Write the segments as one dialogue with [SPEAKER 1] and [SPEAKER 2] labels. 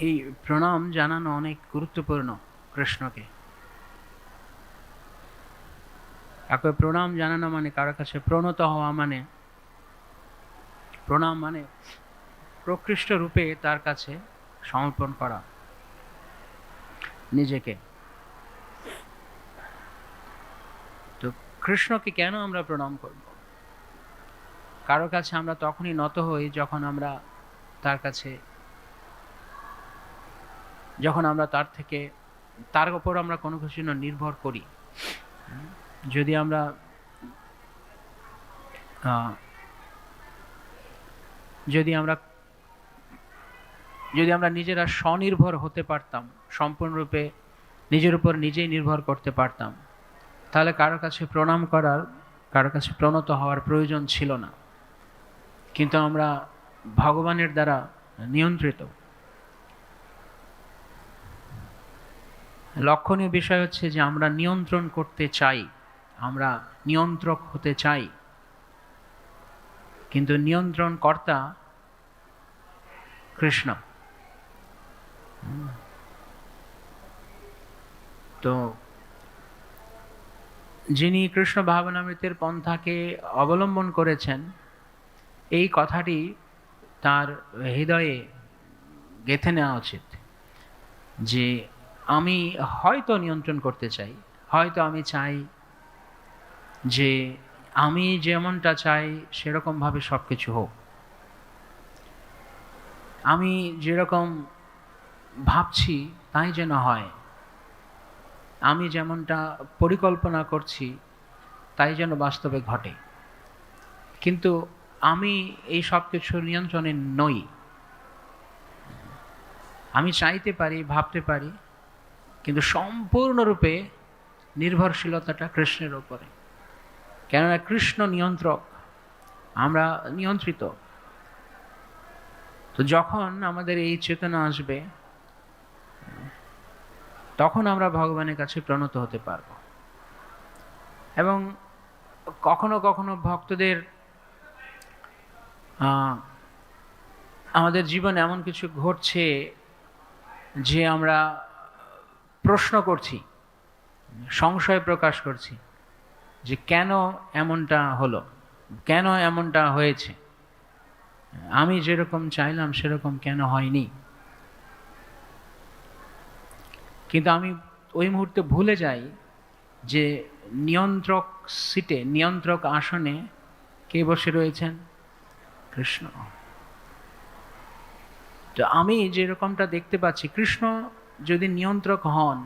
[SPEAKER 1] এই প্রণাম জানানো অনেক গুরুত্বপূর্ণ কৃষ্ণকে। কাউকে প্রণাম জানানো মানে কারও কাছে প্রণত হওয়া মানে প্রণাম মানে প্রকৃষ্ট রূপে তার কাছে সমর্পণ করা নিজেকে। তো কৃষ্ণকে কেন আমরা প্রণাম করব? কারও কাছে আমরা তখনই নত হই যখন আমরা তার কাছে যখন আমরা তার থেকে, তার উপর আমরা কোনো কিছু জন্য নির্ভর করি, যদি আমরা যদি আমরা যদি আমরা নিজেরা স্বনির্ভর হতে পারতাম, সম্পূর্ণরূপে নিজের উপর নিজেই নির্ভর করতে পারতাম, তাহলে কারও কাছে প্রণাম করার, কারও কাছে প্রণত হওয়ার প্রয়োজন ছিল না। কিন্তু আমরা ভগবানের দ্বারা নিয়ন্ত্রিত লক্ষণীয় বিষয় হচ্ছে যে আমরা নিয়ন্ত্রণ করতে চাই, আমরা নিয়ন্ত্রক হতে চাই। কিন্তু নিয়ন্ত্রণ কর্তা কৃষ্ণ। তো যিনি কৃষ্ণ ভাবনামৃতের পন্থাকে অবলম্বন করেছেন, এই কথাটি তার হৃদয়ে গেঁথে নেওয়া উচিত যে আমি হয়তো নিয়ন্ত্রণ করতে চাই, হয়তো আমি চাই যে আমি যেমনটা চাই সেরকমভাবে সব কিছু হোক। আমি যেরকম ভাবছি তাই যেন হয়। আমি যেমনটা পরিকল্পনা করছি তাই যেন বাস্তবে ঘটে। কিন্তু আমি এই সব কিছু নিয়ন্ত্রণে নই। আমি চাইতে পারি, ভাবতে পারি কিন্তু সম্পূর্ণরূপে নির্ভরশীলতাটা কৃষ্ণের ওপরে কেননা কৃষ্ণ নিয়ন্ত্রক, আমরা নিয়ন্ত্রিত। তো যখন আমাদের এই চেতনা আসবে, তখন আমরা ভগবানের কাছে প্রণত হতে পারব। এবং কখনো কখনো ভক্তদের আমাদের জীবনে এমন কিছু ঘটছে যে আমরা প্রশ্ন করছি, সংশয় প্রকাশ করছি যে কেন এমনটা হলো, কেন এমনটা হয়েছে? আমি যেরকম চাইলাম সেরকম কেন হয়নি? কিন্তু আমি ওই মুহূর্তে ভুলে যাই যে নিয়ন্ত্রক সিটে, নিয়ন্ত্রক আসনে কে বসে রয়েছেন? কৃষ্ণ। তো আমি যেরকমটা দেখতে পাচ্ছি, কৃষ্ণ যদি নিয়ন্ত্রক হন,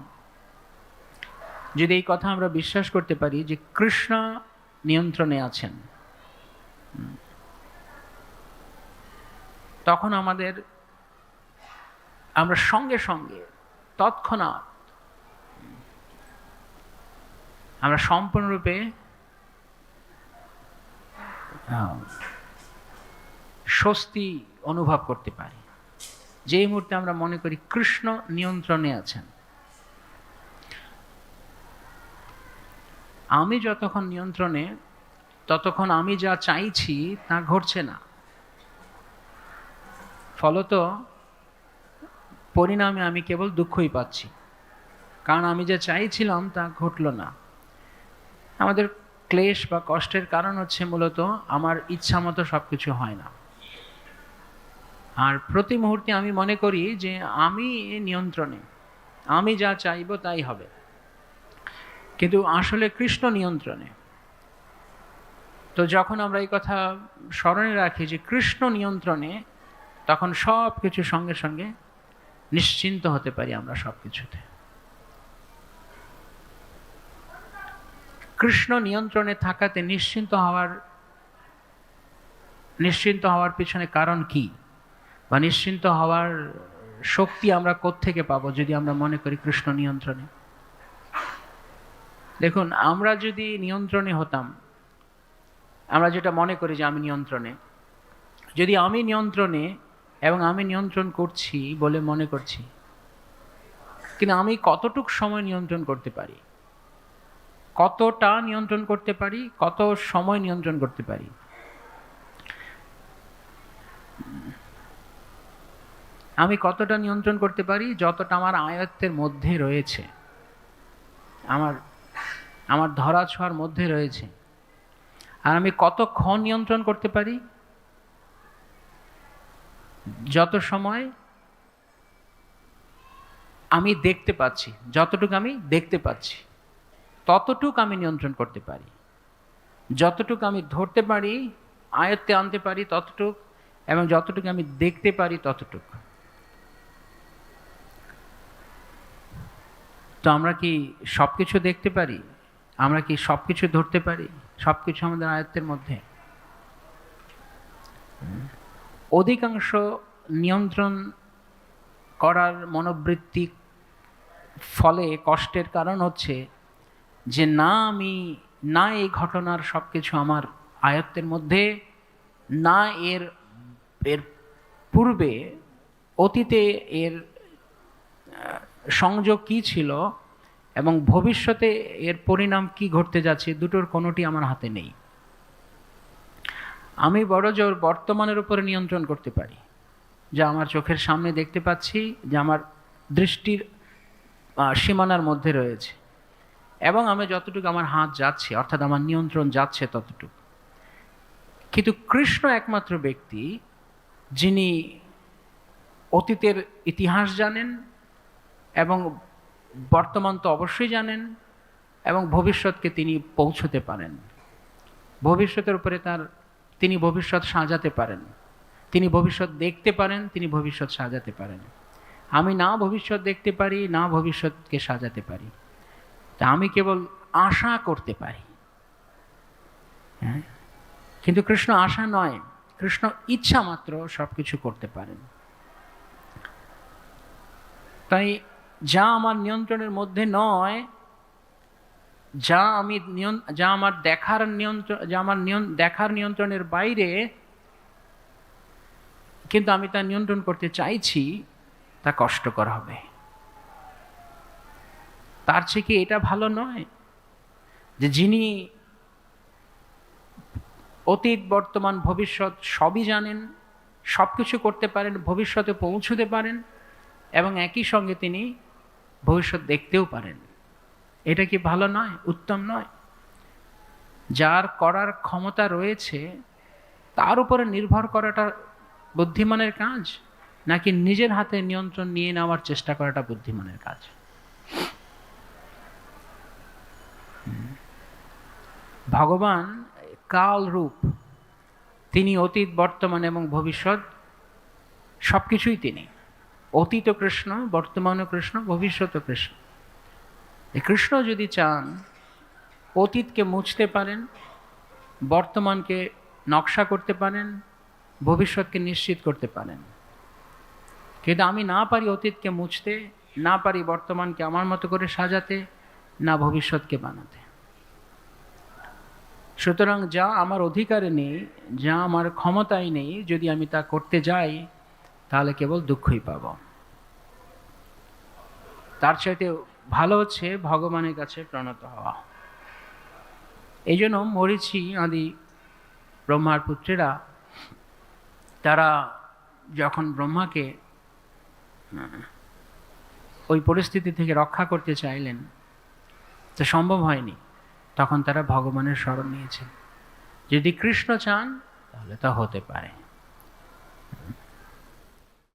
[SPEAKER 1] যদি এই কথা আমরা বিশ্বাস করতে পারি যে কৃষ্ণ নিয়ন্ত্রণে আছেন, তখন আমাদের, আমরা সঙ্গে সঙ্গে, তৎক্ষণাৎ, আমরা সম্পূর্ণরূপে স্বস্তি অনুভব করতে পারি। যেই মুহূর্তে আমরা মনে করি কৃষ্ণ নিয়ন্ত্রণে আছেন, আমি যতক্ষণ নিয়ন্ত্রণে, ততক্ষণ আমি যা চাইছি তা ঘটছে না। ফলত পরিণামে আমি কেবল দুঃখই পাচ্ছি, কারণ আমি যা চাইছিলাম তা ঘটল না। আমাদের ক্লেশ বা কষ্টের কারণ হচ্ছে মূলত আমার ইচ্ছা মতো সব কিছু হয় না। আর প্রতি মুহূর্তে আমি মনে করি যে আমি নিয়ন্ত্রণে, আমি যা চাইব তাই হবে। কিন্তু আসলে কৃষ্ণ নিয়ন্ত্রণে। তো যখন আমরা এই কথা স্মরণে রাখি যে কৃষ্ণ নিয়ন্ত্রণে, তখন সব কিছু সঙ্গে সঙ্গে নিশ্চিন্ত হতে পারি আমরা সব কিছুতে কৃষ্ণ নিয়ন্ত্রণে থাকাতে নিশ্চিন্ত হওয়ার নিশ্চিন্ত হওয়ার পিছনে কারণ কি? বা নিশ্চিন্ত হওয়ার শক্তি আমরা কোত্থেকে পাবো যদি আমরা মনে করি কৃষ্ণ নিয়ন্ত্রণে? দেখুন, আমরা যদি নিয়ন্ত্রণে হতাম, আমরা যেটা মনে করি যে আমি নিয়ন্ত্রণে, যদি আমি নিয়ন্ত্রণে এবং আমি নিয়ন্ত্রণ করছি বলে মনে করছি, কিন্তু আমি কতটুক সময় নিয়ন্ত্রণ করতে পারি? কতটা নিয়ন্ত্রণ করতে পারি? কত সময় নিয়ন্ত্রণ করতে পারি? আমি কতটা নিয়ন্ত্রণ করতে পারি? যতটা আমার আয়ত্তের মধ্যে রয়েছে। আমার আমার ধরা ছোঁয়ার মধ্যে রয়েছে। আর আমি কতক্ষণ নিয়ন্ত্রণ করতে পারি? যত সময় আমি দেখতে পাচ্ছি, যতটুকু আমি দেখতে পাচ্ছি, ততটুক আমি নিয়ন্ত্রণ করতে পারি। যতটুকু আমি ধরতে পারি, আয়ত্তে আনতে পারি, ততটুক, এবং যতটুকু আমি দেখতে পারি, ততটুক। তো আমরা কি সব কিছু দেখতে পারি? আমরা কি সব কিছু ধরতে পারি? সব কিছু আমাদের আয়ত্তের মধ্যে? অধিকাংশ নিয়ন্ত্রণ করার মনোবৃত্তি ফলে কষ্টের কারণ হচ্ছে যে না আমি, না এই ঘটনার সব কিছু আমার আয়ত্তের মধ্যে, না এর এর পূর্বে অতীতে এর সংযোগ কি ছিল এবং ভবিষ্যতে এর পরিণাম কি ঘটতে যাচ্ছে, দুটোর কোনোটি আমার হাতে নেই। আমি বড় জোর বর্তমানের উপরে নিয়ন্ত্রণ করতে পারি, যা আমার চোখের সামনে দেখতে পাচ্ছি, যে আমার দৃষ্টির সীমানার মধ্যে রয়েছে। এবং আমি যতটুকু আমার হাত যাচ্ছে, অর্থাৎ আমার নিয়ন্ত্রণ যাচ্ছে ততটুকু। কিন্তু কৃষ্ণ একমাত্র ব্যক্তি, যিনি অতীতের ইতিহাস জানেন এবং বর্তমান তো অবশ্যই জানেন এবং ভবিষ্যৎকে তিনি পৌঁছতে পারেন। ভবিষ্যতের উপরে তার, তিনি ভবিষ্যৎ সাজাতে পারেন। তিনি ভবিষ্যৎ দেখতে পারেন, তিনি ভবিষ্যৎ সাজাতে পারেন। আমি না ভবিষ্যৎ দেখতে পারি, না ভবিষ্যৎকে সাজাতে পারি। তা আমি কেবল আশা করতে পারি। হ্যাঁ? কিন্তু কৃষ্ণ আশা নয়, কৃষ্ণ ইচ্ছা মাত্র সব কিছু করতে পারেন। তাই যা আমার নিয়ন্ত্রণের মধ্যে নয়, যা আমি যা আমার দেখার নিয়ন্ত্রণ যা আমার দেখার নিয়ন্ত্রণের বাইরে, কিন্তু আমি তা নিয়ন্ত্রণ করতে চাইছি, তা কষ্টকর হবে। তার চেয়ে কি এটা ভালো নয় যে যিনি অতীত, বর্তমান, ভবিষ্যৎ সবই জানেন সব কিছু করতে পারেন, ভবিষ্যতে পৌঁছতে পারেন, এবং একই সঙ্গে তিনি ভবিষ্যৎ দেখতেও পারেন। এটা কি ভালো নয়? উত্তম নয়। যার করার ক্ষমতা রয়েছে, তার উপরে নির্ভর করাটা বুদ্ধিমানের কাজ, নাকি নিজের হাতে নিয়ন্ত্রণ নিয়ে নেওয়ার চেষ্টা করাটা বুদ্ধিমানের কাজ? ভগবান কাল রূপ, তিনি অতীত, বর্তমান এবং ভবিষ্যৎ সব কিছুই তিনি। অতীত কৃষ্ণ বর্তমানও কৃষ্ণ ভবিষ্যৎও কৃষ্ণ। কৃষ্ণ যদি চান, অতীতকে মুছতে পারেন, বর্তমানকে নকশা করতে পারেন, ভবিষ্যৎকে নিশ্চিত করতে পারেন। কিন্তু আমি না পারি অতীতকে মুছতে, না পারি বর্তমানকে আমার মতো করে সাজাতে, না ভবিষ্যৎকে বানাতে। সুতরাং যা আমার অধিকারে নেই, যা আমার ক্ষমতায় নেই, যদি আমি তা করতে যাই, তাহলে কেবল দুঃখই পাব। তার চাইতে ভালো হচ্ছে ভগবানের কাছে প্রণত হওয়া। এই জন্য মরিচি আদি ব্রহ্মার পুত্রেরা, তারা যখন ব্রহ্মাকে ওই পরিস্থিতি থেকে রক্ষা করতে চাইলেন, তো সম্ভব হয়নি। তখন তারা ভগবানের স্মরণ নিয়েছেন যদি কৃষ্ণ চান, তাহলে তা হতে পারে।